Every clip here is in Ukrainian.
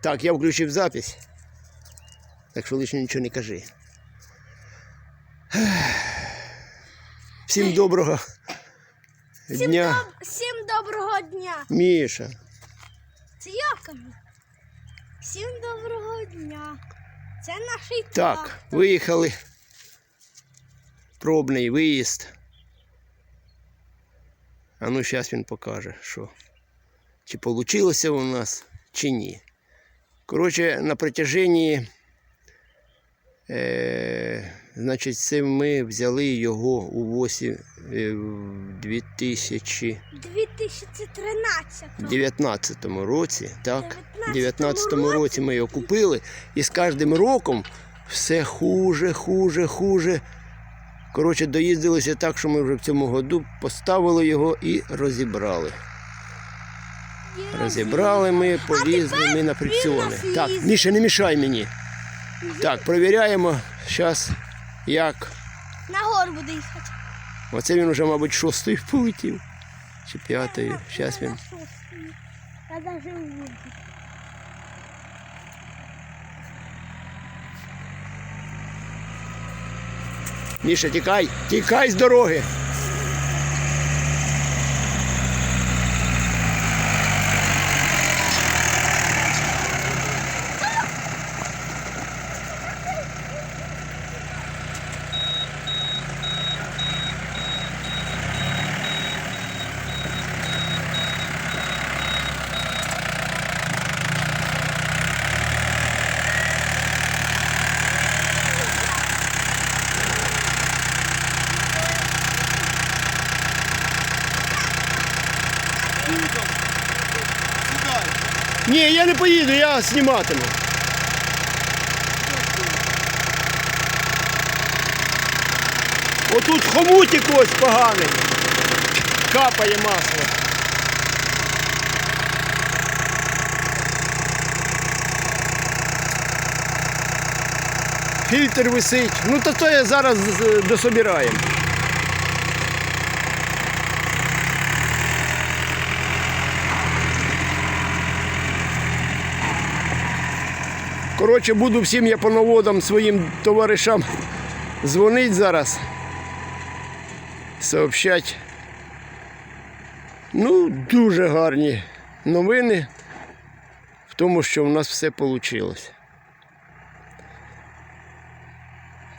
Так, я включив запись. Так що лише нічого не кажи. Всім доброго Всім, дня. доб... Всім доброго дня. Міша. Це я кажу. Всім доброго дня. Це наш Так, виїхали. Пробний виїзд. А ну зараз він покаже, що чи вийшло у нас, чи ні. Коротше, на протяженні, е, значить, це ми взяли його у восі е, в 2000. 2013. 19 році, так? В 19-му 19 році. році ми його купили, і з кожним роком все хуже, хуже, хуже. Коротше, доїздилося так, що ми вже в цьому году поставили його і розібрали. Розібрали ми, полізли ми на фрикціони. Так. Міша, не мішай мені. Так, перевіряємо зараз, як. На гору буде їхати. Оце він вже, мабуть, шостою полетів. Чи п'ятою. Зараз він. Міша, тікай, тікай з дороги. Ні, я не поїду, я зніматиму. Отут хомутик ось поганий. Капає масло. Фільтр висить. Ну то то я зараз е, дособираємо. Коротше, буду всім японоводам своїм товаришам дзвонити зараз. Сообщать. Ну, дуже гарні новини в тому, що в нас все вийшло.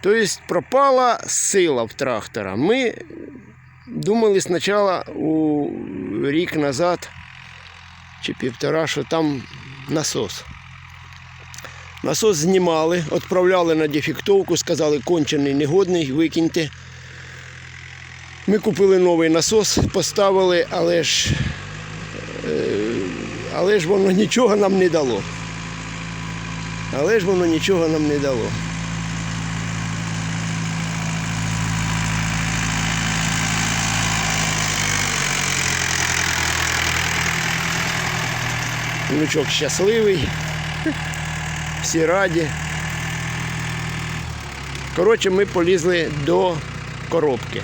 Тобто пропала сила в трактора. Ми думали спочатку у рік назад чи півтора, що там насос. Насос знімали, відправляли на дефектовку, сказали, кончений, негодний, викиньте. Ми купили новий насос, поставили, але ж, е, але ж воно нічого нам не дало. Але ж воно нічого нам не дало. Внучок щасливий всі раді. Коротше, ми полізли до коробки.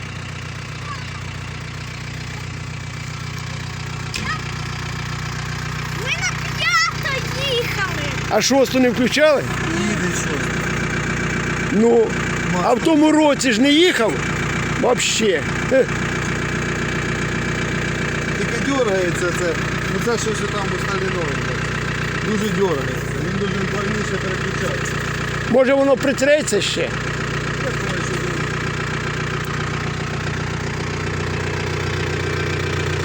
Ми на п'ято їхали. А шосту не включали? Їде що? Ну, а в тому році ж не їхав? Взагалі. Тільки дергається це. Ну це що ще там у сталі новеньке. Дуже дергається. Дуже повільніше переключається. Може воно притреться ще?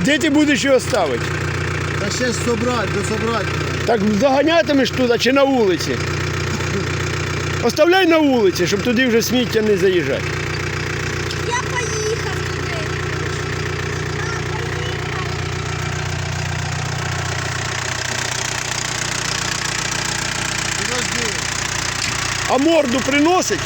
Де ти будеш його ставити? Та ще ж собрати, дособрати. Так заганятимеш туди чи на вулиці? Оставляй на вулиці, щоб туди вже сміття не заїжджати. А морду приносить?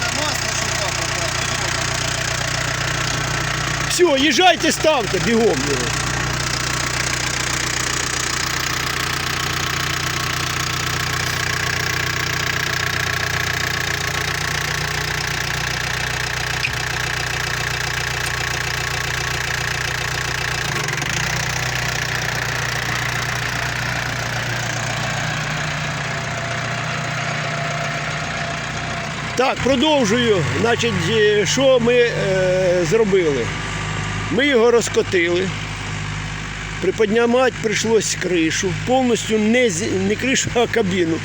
Це масло, що капає. Все, їжджайте, ставте бігом. Так, продовжую. Значить, е, що ми е, зробили? Ми його розкотили. Приподнімати прийшлось кришу. Повністю не, не кришу, а кабіну.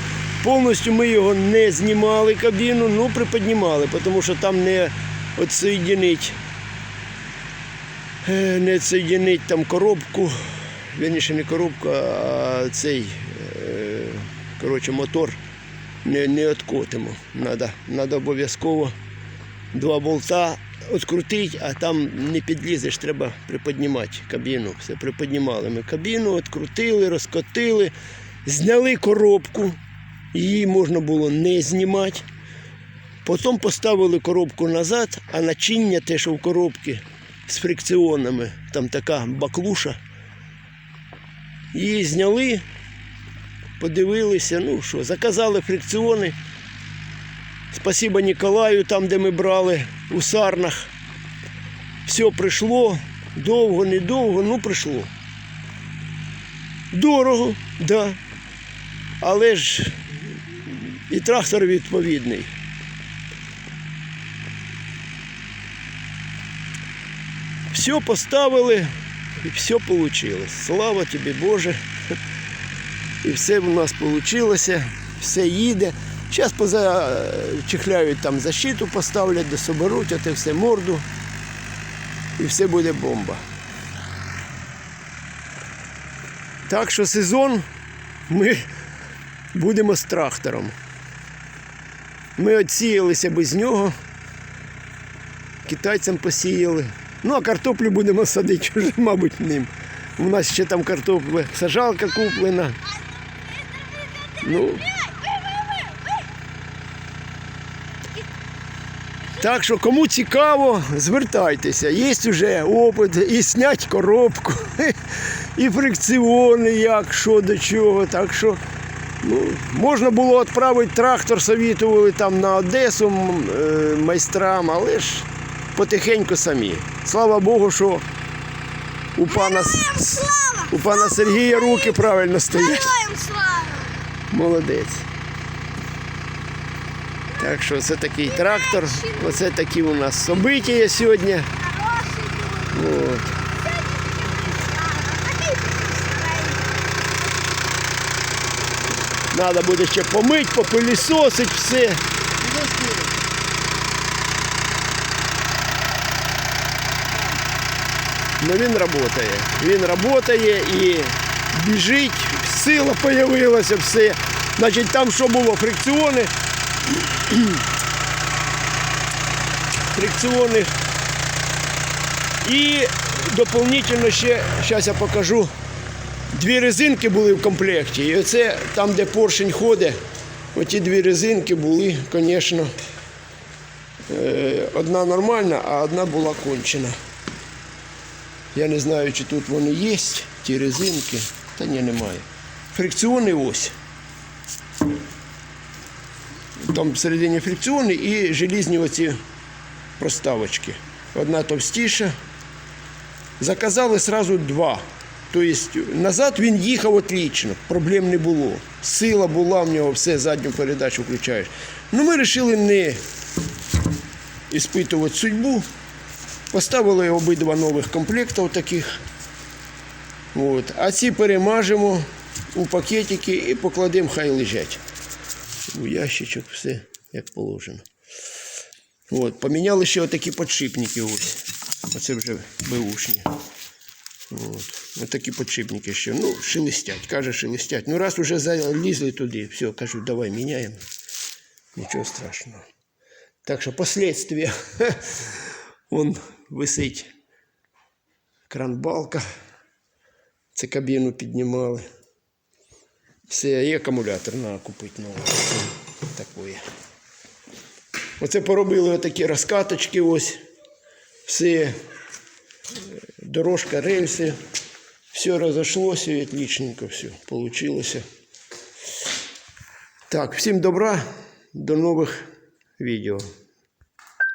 Повністю ми його не знімали кабіну, ну приподнімали, тому що там не відсоєдинить, е, не відсоєдинить там коробку. Вірніше не коробку, а цей е, коротше, мотор не, не відкотимо. Надо, надо обов'язково два болта відкрутити, а там не підлізеш, треба приподнімати кабіну. Все приподнімали ми кабіну, відкрутили, розкотили, зняли коробку, її можна було не знімати. Потім поставили коробку назад, а начиння те, що в коробці з фрикціонами, там така баклуша. Її зняли, подивилися, ну що, заказали фрикціони. Спасибо Ніколаю, там, де ми брали у Сарнах. Все прийшло. Довго, недовго, ну прийшло. Дорого, да. Але ж і трактор відповідний. Все поставили і все вийшло. Слава тобі, Боже. І все в нас вийшло, все їде. Зараз позачихляють там защиту, поставлять, дособеруть, а те все морду. І все буде бомба. Так що сезон ми будемо з трактором. Ми відсіялися без нього. Китайцям посіяли. Ну, а картоплю будемо садити вже, мабуть, ним. У нас ще там картопля, сажалка куплена. Ну, Так що кому цікаво, звертайтеся. Є вже опит і снять коробку, і фрикціони, як, що до чого. Так що ну, можна було відправити трактор, совітували там на Одесу е, майстрам, але ж потихеньку самі. Слава Богу, що у пана, у пана Сергія руки правильно стоять. Героям слава! Молодець. Так що це такий трактор. Оце такі у нас собиття сьогодні. Хороший От. Такий Надо буде ще помить, попилісосить все. Ну він працює. Він працює і біжить, Сила з'явилася, все. Значить, там що було? Фрикціони. Фрикціони. І доповнительно ще, зараз я покажу. Дві резинки були в комплекті. І оце там, де поршень ходить, оті дві резинки були, звісно, е, одна нормальна, а одна була кончена. Я не знаю, чи тут вони є, ті резинки. Та ні, немає. Фрикціони ось. Там всередині фрикціони і желізні оці проставочки. Одна товстіша. Заказали сразу два. Тобто назад він їхав отлично, проблем не було. Сила була в нього, все, задню передачу включаєш. Ну ми вирішили не іспитувати судьбу. Поставили обидва нових комплекти таких. От. А ці перемажемо у пакетики і покладемо, хай лежать. У ящичок все як положено. От. Поміняли ще отакі подшипники ось. Оце вже беушні. От. Ось такі подшипники ще. Ну, шелестять, каже, шелестять. Ну, раз уже залізли туди, все, кажу, давай міняємо. Нічого страшного. Так що последствия. Вон висить кранбалка. Це кабіну піднімали. Все, і акумулятор треба купити новий. Такої. Оце поробили отакі розкаточки ось. Все дорожка, рельси. Все разошлось и отличненько все получилось. Так, всем добра, до новых видео.